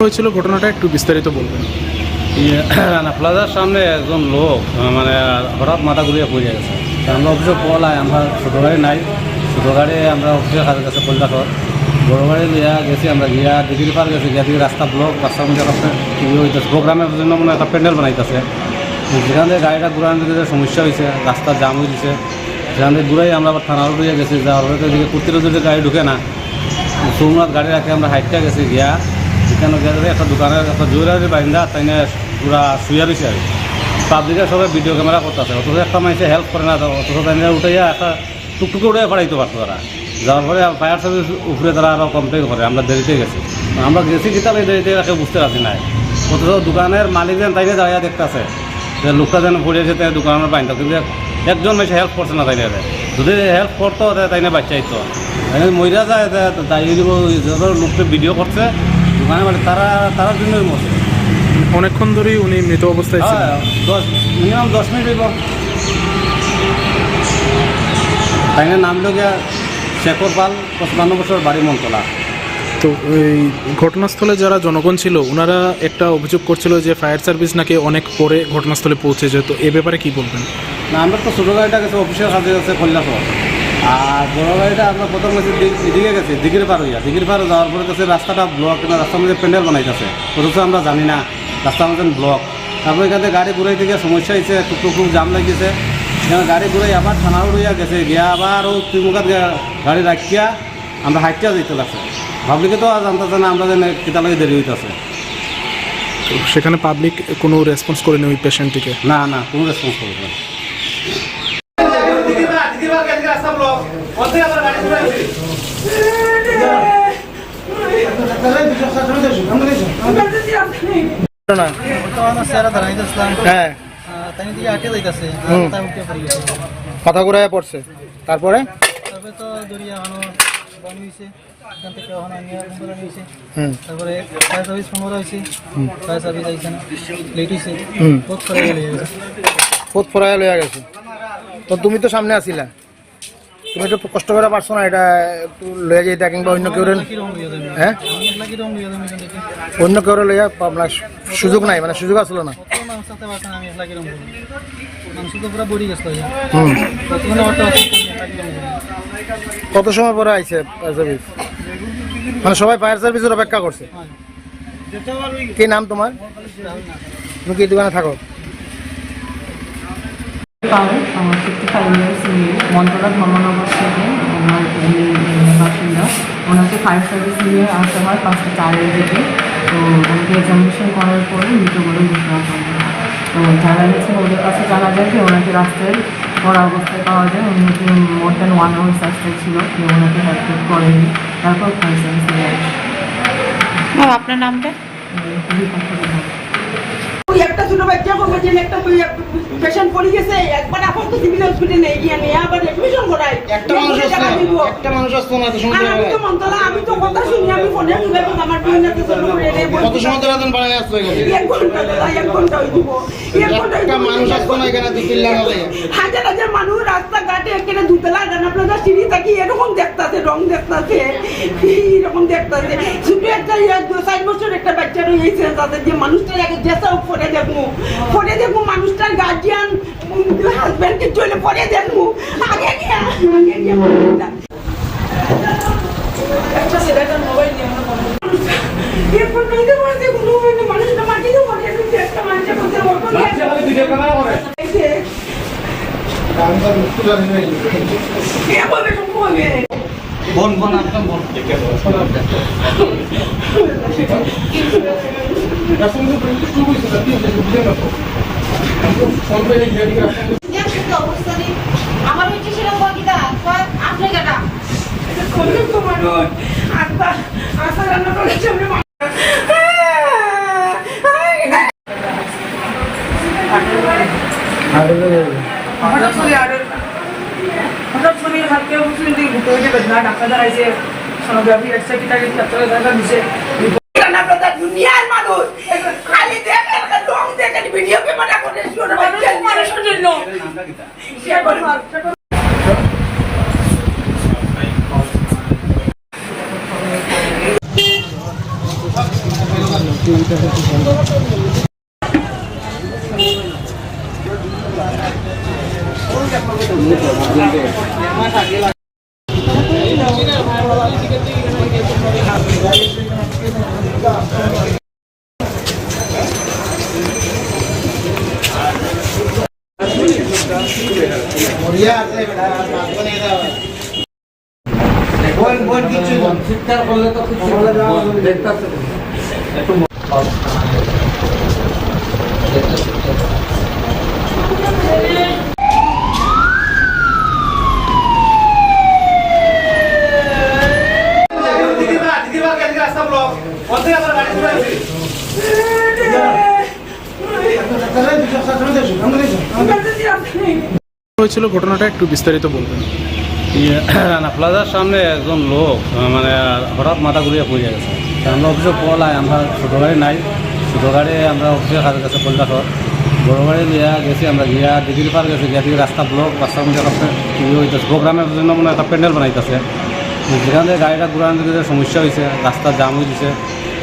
হয়েছিল ঘটনাটা একটু বিস্তারিত বলবেন। ইয়ে, না প্লাজার সামনে একজন লোক মানে হঠাৎ মাথা ঘুরিয়ে পড়ে গেছে। আমরা অফিসে পলাই আমরা ছোটো গাড়ি নাই। ছোটো গাড়ি আমরা অফিসের কাছে গেছে কলকাতার বড় গাড়ি লিয়া গেছি আমরা গিয়া ডিগ্রি পার গেছি গিয়া দিকে রাস্তা ব্লক রাস্তার মধ্যে একটা কি হইতেছে প্রোগ্রামের জন্য মানে একটা প্যান্ডেল বানাইতেছে। যেখান থেকে গাড়িটা ঘুরানোর দিকে যে সমস্যা হয়েছে রাস্তা জাম হয়ে দিছে সেখান থেকে ঘুরাই আমরা আবার থানার উঠে গেছি যাওয়ার তো কুর্তির গাড়ি ঢুকে না। সোমনাথ গাড়ি রাখে আমরা হাইটটা গেছি গিয়া সেখানে গেলে একটা দোকানের একটা জুয়েলারি বাইন্দা, তাই না পুরা শুয়ে রয়েছে আর পাবলিকের সবাই ভিডিও ক্যামেরা করতেছে, অথচ একটা মানুষে হেল্প করে না, অথচ তাই না উঠাইয়া একটা টুকটুকে উঠে পাঠাইতে পারতো তারা। যাওয়ার পরে ফায়ার সার্ভিস উপরে তারা আরও কমপ্লেন করে, আমরা দেরিতে গেছি। আমরা গেছি কি তাহলে দেরিতে রাখে বুঝতে পারছি না অথচ দোকানের মালিক যেন তাইনে দাঁড়িয়ে দেখতেছে, যে লোকটা যেন পড়িয়েছে তাই দোকানের বাইন্দা, কিন্তু একজন মানুষ হেল্প করছে না তাইনে যদি হেল্প করতো তাইনে বাচ্চা আইতো তাইনে মহিলা যায় যত লোকটা ভিডিও করছে দোকানে মানে তারা তারার জন্যই মরছে অনেকক্ষণ ধরেই উনি মৃত অবস্থায় ছিলেন। হ্যাঁ, দশ মিনিমাম দশ মিনিট হইব। তাইনের নাম লোক শেখর পাল পঁচপান্ন বছর বাড়ি মনতলা তো এই ঘটনাস্থলে যারা জনগণ ছিল ওনারা একটা অভিযোগ করছিল যে ফায়ার সার্ভিস নাকি অনেক পরে ঘটনাস্থলে পৌঁছেছে তো এ ব্যাপারে কি বলবেন? না আমরা তো ছোটো গাড়িটা গেছে অফিসের কাজে গেছে কল্যাণপুর। আর বড় গাড়িটা আমরা প্রথম গেছি গেছি দিঘির পার হইয়া। দিঘির পার যাওয়ার পরে গেছে রাস্তাটা ব্লক না রাস্তার মধ্যে প্যান্ডেল বানাইতেছে। অথচ আমরা জানি না রাস্তার মধ্যে ব্লক তারপরে এখানে গাড়ি ঘুরাই থেকে সমস্যা হয়েছে টুকটুক টুক জাম লাগিয়েছে গাড়ি ঘুরাই আবার থানাও রইয়া গেছে গিয়া আবার ও তিমুখাত গাড়ি রাখিয়া আমরা হাইটিয়া যেতে লাগছে। ভাবলিকে তো জানতেছে না আমরা যেন কেতালকে দেরি হইতেছে। সেখানে পাবলিক কোনো রেসপন্স করেনি ওই পেশেন্টটিকে না না কোনো রেসপন্স করবে না না হ্যাঁ তাই দিয়ে আটকে যাইতেছে হুম। তাই উঠে পড়ে গেছে মাথা ঘুরাইয়া পড়ছে তারপরে ফায়ার সার্ভিস হয়েছে ফায়ার সার্ভিস না লেট হয়েছে বহুত গেছে ফরাইয়া লইয়া গেছে। তো তুমি তো সামনে আসিলা। তুমি একটু কষ্ট করে পারছ না, এটা একটু লইয়া যাইতা কিংবা অন্য কেউ হ্যাঁ? লিয়ে অন্য কেউ লইয়া আপনার সুযোগ নাই মানে সুযোগ আসলো না। কত সময় পরে আইছে ফায়ার সার্ভিস মানে সবাই ফায়ার সার্ভিসের অপেক্ষা করছে। কি নাম তোমার? তুমি কি দোকানে থাকো? পাওয়ার আমার ফিফটি ফাইভ ইয়ার্স মন্ত্রণা ধর্মনগর থেকে ওনার উনি বাসিন্দা। ওনাকে ফায়ার সার্ভিস নিয়ে আসা হয় পাঁচটা চারের দিকে। তো ওনাকে এক্সামিনেশন করার পরে মৃত বলে ঘোষণা করা তো যারা গেছেন ওদের কাছে জানা যায় যে ওনাকে রাস্তায় পড়া অবস্থায় পাওয়া যায়। উনি মোর দ্যান ওয়ান আওয়ার্স রাস্তায় ছিল কেউ ওনাকে হেল্প করেনি। তারপর ফায়ার সার্ভিস নিয়ে আসে। আপনার নামটা খুবই কষ্ট হয় ওই একটা ছোট বাচ্চা করব যে একটা পেশেন্ট পড়ে গেছে। একবার এখন তো সিভিল হসপিটালে গিয়ে নিয়ে আবার এডমিশন করাই। একটা মানুষ একটা মানুষ আসতো না আমি তো মন্তলা আমি তো কথা শুনি আমি ফোনে শুনে আমার বিয়েতে চলো কত সময় ধরে এখন বাড়াই আসতো এক ঘণ্টা দাদা এক ঘণ্টা হয়ে দিব এক ঘণ্টা একটা মানুষ আসতো না এখানে দু তিন লাখ হাজার হাজার মানুষ রাস্তাঘাটে এখানে দুতলা রান্না প্লাজা সিঁড়ি থাকি এরকম দেখতাছে রং দেখতাছে এরকম দেখতাছে। শুধু একটা দু চার বছর একটা বাচ্চা রয়েছে তাদের যে মানুষটা আগে যেসা পরে দেখব। পরে দেখব মানুষটার গার্জিয়ান হাজব্যান্ডকে চলে পরে দেখব। আগে গিয়া আগে গিয়া বোন বোন একদম বোন। কাটা হঠাৎ করে আর। হঠাৎ করে হালকে বুঝলেন যে ঘুরতে হয়েছে বেদনা ডাক্তার দাঁড়াইছে সোনোগ্রাফি এক্সরে দেখা দিছে চিৎকার করলে তো কিছু দেখতে হয়েছিল ঘটনাটা একটু বিস্তারিত বলবেন। রানা প্লাজার সামনে একজন লোক মানে হঠাৎ মাথা ঘুরিয়ে পড়ে গেছে। আমরা অফিসে পলাই আমরা ছোটো গাড়ি নাই। ছোটো গাড়ি আমরা অফিসের কাছে গেছে কলকাতার। বড় গাড়ি লিয়া গেছি, আমরা গিয়া ডিগ্রি পার গেছি, গিয়া থেকে রাস্তা ব্লক রাস্তার মধ্যে একটা ইয়ে প্রোগ্রামের জন্য মানে একটা প্যান্ডেল বানাইতেছে। যেখান থেকে গাড়িটা ঘুরানোর দিকে সমস্যা হয়েছে রাস্তা জাম হয়ে দিছে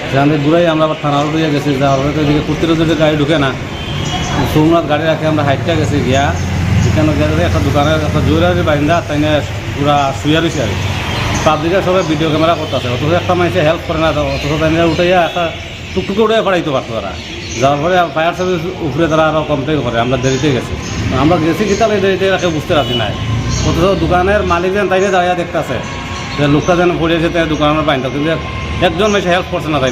সেখান থেকে ঘুরাই আমরা আবার থানার দিয়ে গেছি যাওয়ার পরে এদিকে কুর্তির যদি গাড়ি ঢুকে না। সোমনাথ গাড়ি রাখে আমরা হাইটটা গেছি গিয়া সেখানে গেলে একটা দোকানের একটা জুয়েলারি বাইন্দা তাই পুরা শুয়ে রয়েছে আর পাবলিকে সবাই ভিডিও ক্যামেরা করতেছে অথচ একটা মানুষে হেল্প করে না, অথচ তাই না উঠাইয়া একটা টুকটুকে উঠে পাঠাইতে পারতো তারা যাওয়ার পরে ফায়ার সার্ভিস উপরে তারা আরও কমপ্লেন করে আমরা দেরিতে গেছি। আমরা গেছি কি তাহলে দেরিতে রাখে বুঝতে পারছি নাই। অথচ দোকানের মালিক যেন তাইনে দাঁড়িয়ে দেখতেছে, যে লোকটা যেন পড়িয়েছে তাই দোকানের বাইন্দা কিন্তু একজন মানুষ হেল্প করছে না তাই।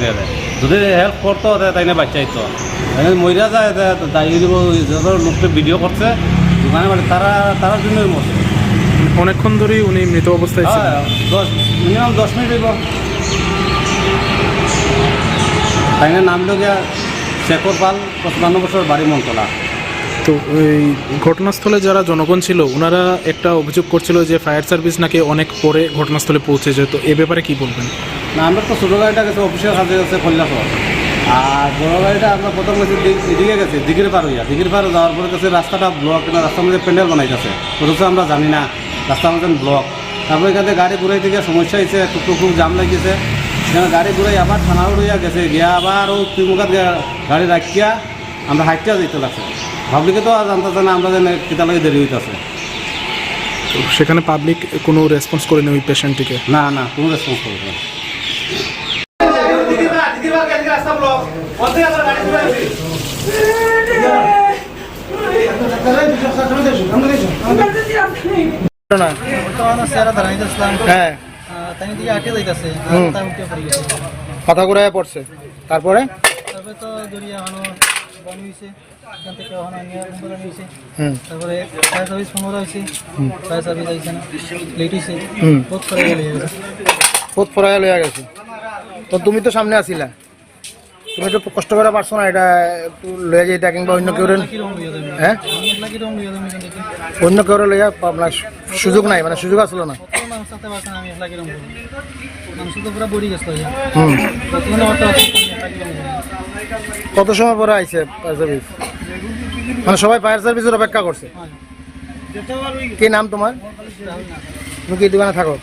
যদি হেল্প করতো তাই না বাচ্চা হইতো তাই মহিলা যায় যত লোকটা ভিডিও করছে দোকানে মানে তারা তারার জন্যই মরছে অনেকক্ষণ ধরেই উনি মৃত অবস্থায় ছিলেন। হ্যাঁ, দশ মিনিমাম দশ মিনিট হইব। তাই নাম লগিয়া শেখর পাল পঁচপান্ন বছর বাড়ি মনতলা তো এই ঘটনাস্থলে যারা জনগণ ছিল ওনারা একটা অভিযোগ করছিল যে ফায়ার সার্ভিস নাকি অনেক পরে ঘটনাস্থলে পৌঁছেছে তো এ ব্যাপারে কি বলবেন? না আমরা তো ছোটো গাড়িটা গেছে অফিসের কাজে গেছে কল্যাণপুর। আর বড় গাড়িটা আমরা প্রথম গেছি এদিকে গেছি দিঘির পার হইয়া। দিঘির পার যাওয়ার পরে গেছে রাস্তাটা ব্লক রাস্তার মধ্যে প্যান্ডেল বানাইতেছে। অথচ আমরা জানি না রাস্তার মধ্যে ব্লক তারপরে এখান থেকে গাড়ি ঘুরাই থেকে সমস্যা হয়েছে টুকটুক খুব জাম লাগিয়েছে এখানে গাড়ি ঘুরাই আবার থানাও রইয়া গেছে গিয়া আবার ও তিমুখাত গাড়ি রাখিয়া আমরা হাইটিয়া যেতে লাগছে ভাবলিকে তো আর জানতেছে না আমরা যেন কিতা লাগে দেরি হইতেছে সেখানে পাবলিক কোনো রেসপন্স করেনি ওই পেশেন্টটিকে না না কোনো রেসপন্স করবে না না দাঁড়াই আসলাম হ্যাঁ। কথা পড়ছে। তারপরে? ফায়ার সার্ভিস হয়েছে ফায়ার সার্ভিস না লেট হয়েছে বহুত গেছে ফরাইয়া লইয়া গেছে? তো তুমি তো সামনে আসিলা তুমি তো কষ্ট করে পারছ না, এটা একটু লইয়া যাইতা কিংবা অন্য কেউ হ্যাঁ? অন্য কেউ লইয়া আপনার সুযোগ নাই মানে সুযোগ আসলো না। কত সময় পরে আইছে ফায়ার সার্ভিস মানে সবাই ফায়ার সার্ভিসের অপেক্ষা করছে। কি নাম তোমার? তুমি কি দোকানে থাকো?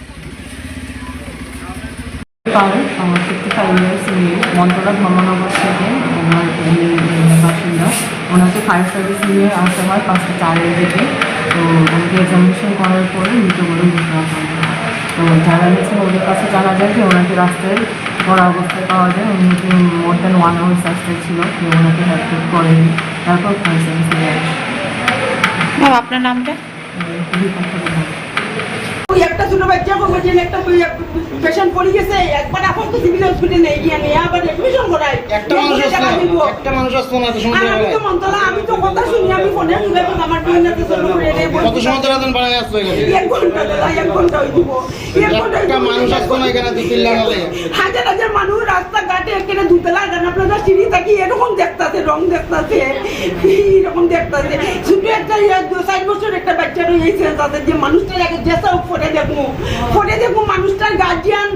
পাল আমার ফিফটি ফাইভ ইয়ার্স মেয়ে মন্ত্রণা ধর্মনগর থেকে ওনার উনি বাসিন্দা। ওনাকে ফায়ার সার্ভিস নিয়ে আসা হয় পাঁচটা চারের দিকে। তো ওনাকে এক্সামিনেশন করার পরে মৃত বলে ঘোষণা করা তো যারা গেছেন ওদের কাছে জানা যায় যে ওনাকে রাস্তায় পড়া অবস্থায় পাওয়া যায়। উনি মোর দ্যান ওয়ান আওয়ার্স রাস্তায় ছিল কেউ ওনাকে হেল্প করেনি। তারপর ফায়ার সার্ভিস নিয়ে আসে। আপনার নামটা? ওই একটা ছোট বাচ্চা কমেছেন একটা পেশেন্ট পড়ে গেছে একবার এখন তো সিভিল হসপিটালে গিয়ে নিয়ে আবার এডমিশন করাই একটা মানুষ একটা মানুষ আসতো না আমি তো মন্তলা আমি তো কথা শুনি আমি ফোনে শুনে আমার দুই নাতে চলো করে কত সময় ধরে এখন বাড়াই আসছো এখানে? এক ঘণ্টা দাদা এক ঘণ্টা হয়ে দিব। এক ঘণ্টা একটা মানুষ আসতো না এখানে দুই তিন লাখ লাগে হাজার হাজার মানুষ রাস্তাঘাটে এখানে দুতলা জানাপ্লাজা সিঁড়ি থাকি এরকম দেখতাছে রং দেখতাছে? এরকম দেখতাছে? শুধু একটা ইয়ে চার বছর একটা বাচ্চা রয়েছে তাদের যে মানুষটার আগে যেসব পরে দেখব পরে দেখব মানুষটার গার্জিয়ান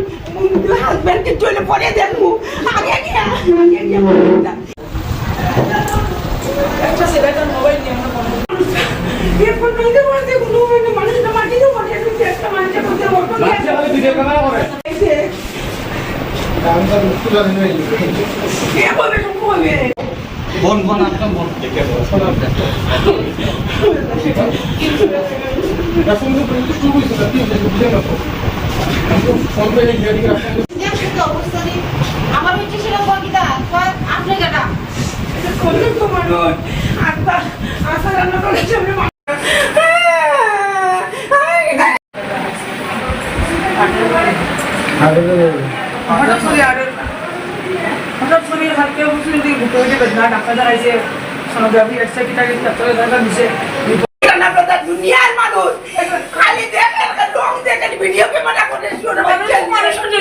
হাজব্যান্ডকে চলে পরে দেখব আগে গিয়া আগে গিয়া একটা ছেলেটার মোবাইল নিয়ে আমরা এরপর নইতে পারছে কোনো মানে মানুষটা মাটিতে পড়ে একটা মানুষের মধ্যে অটো নিয়ে এভাবে সম্ভব হবে বন বন একদম বন। অবস্থা নেই। আমার হচ্ছে গীতা কয় আপনি কাটা করলেন তো মানুষ আত্মা আশা রান্না করার সামনে হঠাৎ করে আর হঠাৎ করে হালকে বুঝলি ঘুরতে হয়েছে বেদনা ডাক্তার দাঁড়াইছে সোনোগ্রাফি কিটা কি ডাক্তারের দেখা দিছে দুনিয়ার মানুষ খালি দেখেন রং দেখেন ভিডিও ক্যামেরা করে শুনে মানুষের